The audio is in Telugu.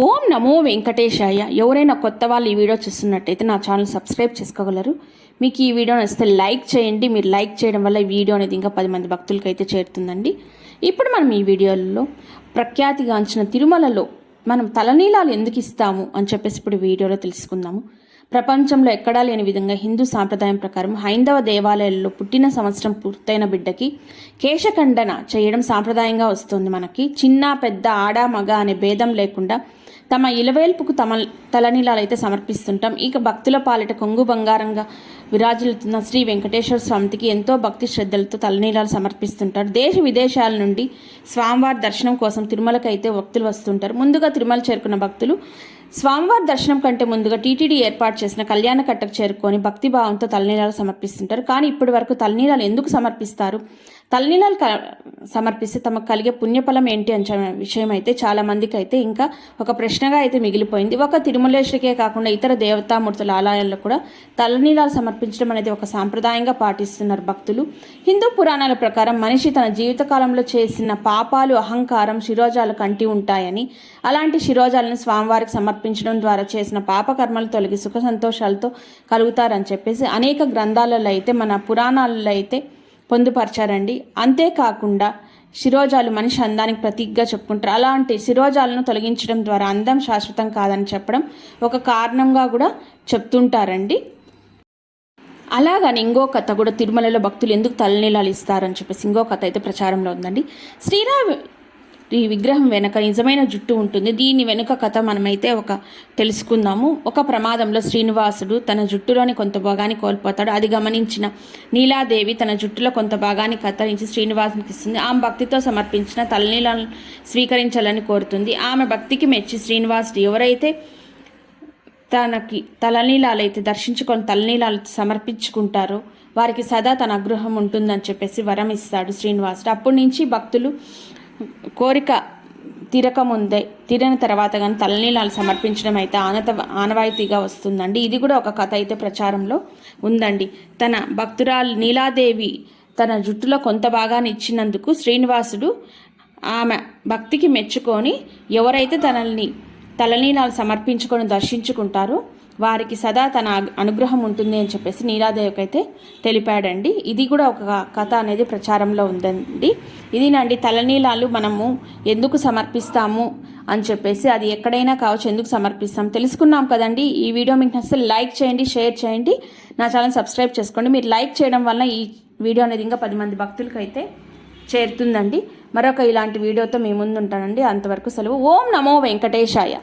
ఓం నమో వెంకటేశాయ. ఎవరైనా కొత్త వాళ్ళు ఈ వీడియో చూస్తున్నట్టయితే నా ఛానల్ సబ్స్క్రైబ్ చేసుకోగలరు. మీకు ఈ వీడియో నచ్చితే లైక్ చేయండి. మీరు లైక్ చేయడం వల్ల ఈ వీడియో అనేది ఇంకా పది మంది భక్తులకి అయితే చేరుతుందండి. ఇప్పుడు మనం ఈ వీడియోలో ప్రఖ్యాతిగాంచిన తిరుమలలో మనం తలనీలాలు ఎందుకు ఇస్తాము అని చెప్పేసి ఇప్పుడు వీడియోలో తెలుసుకుందాము. ప్రపంచంలో ఎక్కడా లేని విధంగా హిందూ సాంప్రదాయం ప్రకారం హైందవ దేవాలయాల్లో పుట్టిన సంవత్సరం పూర్తయిన బిడ్డకి కేశఖండన చేయడం సాంప్రదాయంగా వస్తుంది మనకి. చిన్న పెద్ద ఆడ మగ అనే భేదం లేకుండా తమ ఇలవేల్పుకు తమ తలనీలాలైతే సమర్పిస్తుంటాం. ఇక భక్తుల పాలిట కొంగు బంగారంగా విరాజిల్లుతున్న శ్రీ వెంకటేశ్వర స్వామికి ఎంతో భక్తి శ్రద్ధలతో తలనీలాలు సమర్పిస్తుంటారు. దేశ విదేశాల నుండి స్వామివారి దర్శనం కోసం తిరుమలకి అయితే భక్తులు వస్తుంటారు. ముందుగా తిరుమల చేరుకున్న భక్తులు స్వామివారి దర్శనం కంటే ముందుగా టీటీడీ ఏర్పాటు చేసిన కళ్యాణ కట్టకు చేరుకొని భక్తిభావంతో తలనీలాలు సమర్పిస్తుంటారు. కానీ ఇప్పటి వరకు తలనీలాలు ఎందుకు సమర్పిస్తారు? తలనీలాలు క సమర్పిస్తే తమకు కలిగే పుణ్యఫలం ఏంటి అనే విషయం అయితే చాలా మందికి అయితే ఇంకా ఒక ప్రశ్నగా అయితే మిగిలిపోయింది. ఒక తిరుమలేశ్వరికే కాకుండా ఇతర దేవతామూర్తుల ఆలయాల్లో కూడా తలనీలాలు సమర్పించడం అనేది ఒక సాంప్రదాయంగా పాటిస్తున్నారు భక్తులు. హిందూ పురాణాల ప్రకారం మనిషి తన జీవితకాలంలో చేసిన పాపాలు అహంకారం శిరోజాలు కంటి ఉంటాయని అలాంటి శిరోజాలను స్వామివారికి సమర్పించడం ద్వారా చేసిన పాపకర్మలు తొలగి సుఖ సంతోషాలతో కలుగుతారని చెప్పేసి అనేక గ్రంథాలలో అయితే మన పురాణాలలో అయితే పొందుపరిచారండి. అంతేకాకుండా శిరోజాలు మనిషి అందానికి ప్రతీకగా చెప్పుకుంటారు. అలాంటి శిరోజాలను తొలగించడం ద్వారా అందం శాశ్వతం కాదని చెప్పడం ఒక కారణంగా కూడా చెప్తుంటారండి. అలాగని ఇంకో కథ కూడా తిరుమలలో భక్తులు ఎందుకు తలనీలాలు ఇస్తారని చెప్పేసి ఇంకో కథ అయితే ప్రచారంలో ఉందండి. శ్రీరామ ఈ విగ్రహం వెనక నిజమైన జుట్టు ఉంటుంది. దీని వెనుక కథ మనమైతే ఒక తెలుసుకుందాము. ఒక ప్రమాదంలో శ్రీనివాసుడు తన జుట్టులోని కొంత భాగాన్ని కోల్పోతాడు. అది గమనించిన నీలాదేవి తన జుట్టులో కొంత భాగాన్ని కత్తిరించి శ్రీనివాసునికి ఇస్తుంది. ఆమె భక్తితో సమర్పించిన తలనీలను స్వీకరించాలని కోరుతుంది. ఆమె భక్తికి మెచ్చి శ్రీనివాసుడు ఎవరైతే తనకి తలనీలాలు అయితే దర్శించుకొని తలనీలాలు సమర్పించుకుంటారో వారికి సదా తన అగ్రహం ఉంటుందని చెప్పేసి వరం ఇస్తాడు శ్రీనివాసుడు. అప్పటి నుంచి భక్తులు కోరిక తిరకముందే తీరని తర్వాత కానీ తలనీలాలు సమర్పించడం అయితే ఆనత ఆనవాయితీగా వస్తుందండి. ఇది కూడా ఒక కథ అయితే ప్రచారంలో ఉందండి. తన భక్తురాలు నీలాదేవి తన జుట్టులో కొంత భాగాన్ని ఇచ్చినందుకు శ్రీనివాసుడు ఆమె భక్తికి మెచ్చుకొని ఎవరైతే తనల్ని తలనీలాలు సమర్పించుకొని దర్శించుకుంటారో వారికి సదా తన అనుగ్రహం ఉంటుంది అని చెప్పేసి నీలాదేవికైతే తెలిపాడండి. ఇది కూడా ఒక కథ అనేది ప్రచారంలో ఉందండి. ఇదినండి తలనీలాలు మనము ఎందుకు సమర్పిస్తాము అని చెప్పేసి అది ఎక్కడైనా కావచ్చు ఎందుకు సమర్పిస్తాం తెలుసుకున్నాం కదండి. ఈ వీడియో మీకు నచ్చితే లైక్ చేయండి షేర్ చేయండి. నా ఛానల్ సబ్స్క్రైబ్ చేసుకోండి. మీరు లైక్ చేయడం వల్ల ఈ వీడియో అనేది ఇంకా పది మంది భక్తులకైతే చేరుతుందండి. మరొక ఇలాంటి వీడియోతో మీ ముందు ఉంటానండి అంతవరకు సెలవు. ఓం నమో వెంకటేశాయ.